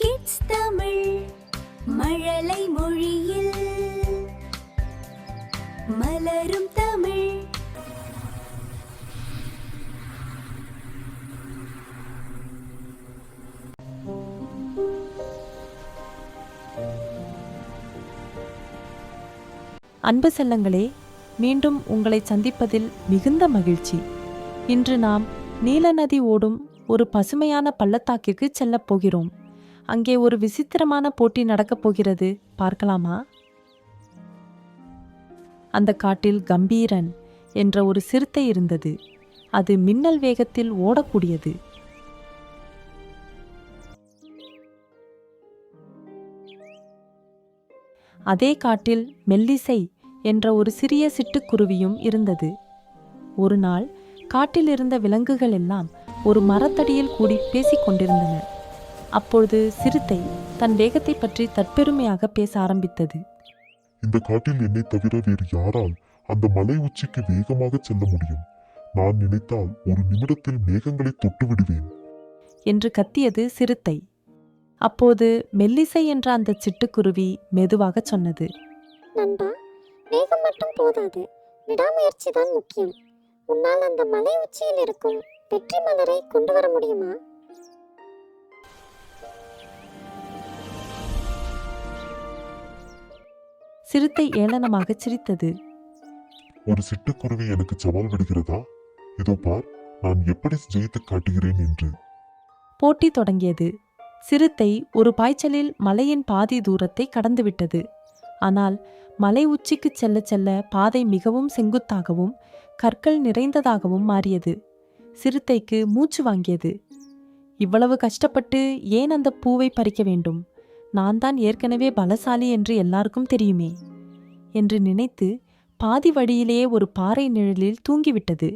Kids Tamil மழலை மொழியில். மலரும் தமிழ். அன்பு செல்லங்களே மீண்டும் உங்களை சந்திப்பதில் மிகுந்த மகிழ்ச்சி. இன்று நாம் நீல நதி ஓடும் ஒரு பசுமையான பள்ளத்தாக்கிற்கு செல்லப் போகிறோம். அங்கே ஒரு விசித்திரமான போட்டி நடக்கப் போகிறது. பார்க்கலாமா? அந்த காட்டில் கம்பீரன் என்ற ஒரு சிறுத்தை இருந்தது. அது மின்னல் வேகத்தில் ஓடக்கூடியது. அதே காட்டில் மெல்லிசை என்ற ஒரு சிறிய சிட்டுக்குருவியும் இருந்தது. ஒரு நாள் காட்டில் இருந்த விலங்குகள் எல்லாம் ஒரு மரத்தடியில் கூடி பேசிக் கொண்டிருந்தன. அப்பொழுது சிறுத்தை தன் வேகத்தை பற்றி தற்பெருமையாக பேச ஆரம்பித்தது. இந்த காட்டில் என்னை தவிர வேறு யாரால் அந்த மலை உச்சிக்கு வேகமாக செல்ல முடியும்? நான் நினைத்தால் ஒரு நிமிடத்தில் மேகங்களை தொட்டு விடுவேன் என்று கத்தியது சிறுத்தை. அப்போது மெல்லிசை என்ற அந்த சிட்டுக்குருவி மெதுவாகச் சொன்னது. நண்பா வேகம் மட்டும் போதாது. விடாமுயற்சி தான் முக்கியம். உன்னால் அந்த மலை உச்சியில் இருக்கும் வெற்றி மலரை கொண்டு வர முடியுமா? சிறுத்தை ஏளனமாகச் சிரித்தது. ஒரு சிட்டுக்குருவி எனக்கு சவால் விடுகிறதா? இதோ பார் நான் எப்படி ஜெயித்து காட்டுகிறேன் என்று. போட்டி தொடங்கியது. சிறுத்தை ஒரு பாய்ச்சலில் மலையின் பாதி தூரத்தை கடந்துவிட்டது. ஆனால் மலை உச்சிக்குச் செல்ல செல்ல பாதை மிகவும் செங்குத்தாகவும் கற்கள் நிறைந்ததாகவும் மாறியது. சிறுத்தைக்கு மூச்சு வாங்கியது. இவ்வளவு கஷ்டப்பட்டு ஏன் அந்த பூவை பறிக்க வேண்டும்? நான் தான் ஏற்கனவே பலசாலி என்று எல்லாருக்கும் தெரியுமே என்று நினைத்து பாதி வழியிலேயே ஒரு பாறை நிழலில் தூங்கிவிட்டது.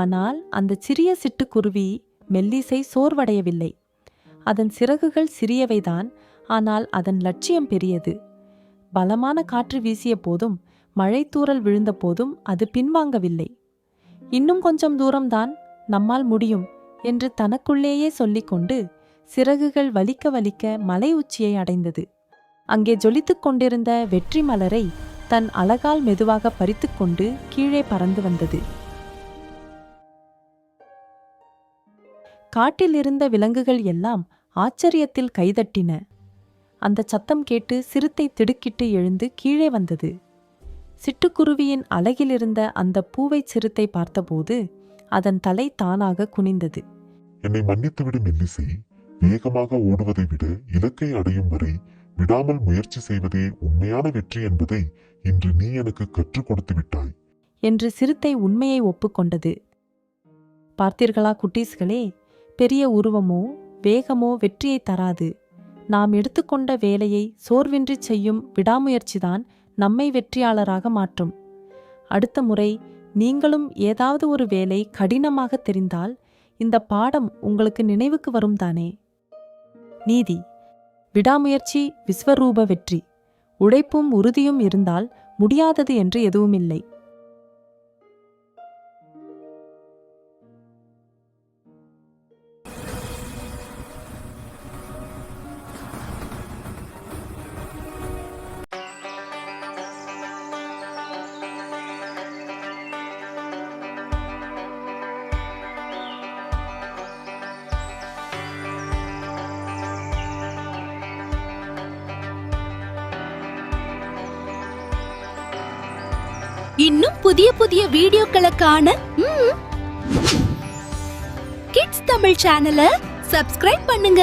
ஆனால் அந்த சிறிய சிட்டுக்குருவி மெல்லிசை சோர்வடையவில்லை. அதன் சிறகுகள் சிறியவைதான் ஆனால் அதன் லட்சியம் பெரியது. பலமான காற்று வீசிய போதும் மழைத்தூறல் விழுந்த போதும் அது பின்வாங்கவில்லை. இன்னும் கொஞ்சம் தூரம்தான் நம்மால் முடியும் என்று தனக்குள்ளேயே சொல்லிக்கொண்டு சிறகுகள் வலிக்க வலிக்க மலை உச்சியை அடைந்தது. அங்கே ஜொலித்துக் கொண்டிருந்த வெற்றி மலரை தன் அழகால் மெதுவாக பறித்துக்கொண்டு கீழே பறந்து வந்தது. காட்டில் இருந்த விலங்குகள் எல்லாம் ஆச்சரியத்தில் கைதட்டின. அந்த சத்தம் கேட்டு சிறுத்தை திடுக்கிட்டு எழுந்து கீழே வந்தது. சிட்டுக்குருவியின் அழகிலிருந்த அந்த பூவை சிறுத்தை பார்த்தபோது அதன் தலை தானாக குனிந்தது. என்னை மன்னித்துவிடு மெல்லிசை. வேகமாக ஓடுவதை விட இலக்கை அடையும் வரை விடாமல் முயற்சி செய்வதே உண்மையான வெற்றி என்பதை இன்று நீ எனக்கு கற்றுக் கொடுத்து விட்டாய். என்று சிறுத்தை உண்மையை ஒப்புக்கொண்டது. பார்த்தீர்களா குட்டீஸ்களே பெரிய உருவமோ வேகமோ வெற்றியை தராது. நாம் எடுத்துக்கொண்ட வேலையை சோர்வின்றி செய்யும் விடாமுயற்சிதான் நம்மை வெற்றியாளராக மாற்றும். அடுத்த முறை நீங்களும் ஏதாவது ஒரு வேலை கடினமாக தெரிந்தால் இந்த பாடம் உங்களுக்கு நினைவுக்கு வரும் தானே? நீதி. விடாமுயற்சி விஸ்வரூப வெற்றி. உழைப்பும் உறுதியும் இருந்தால் முடியாதது என்று எதுவுமில்லை. இன்னும் புதிய புதிய வீடியோக்களை காண ம், கிட்ஸ் தமிழ் சேனலை சப்ஸ்கிரைப் பண்ணுங்க.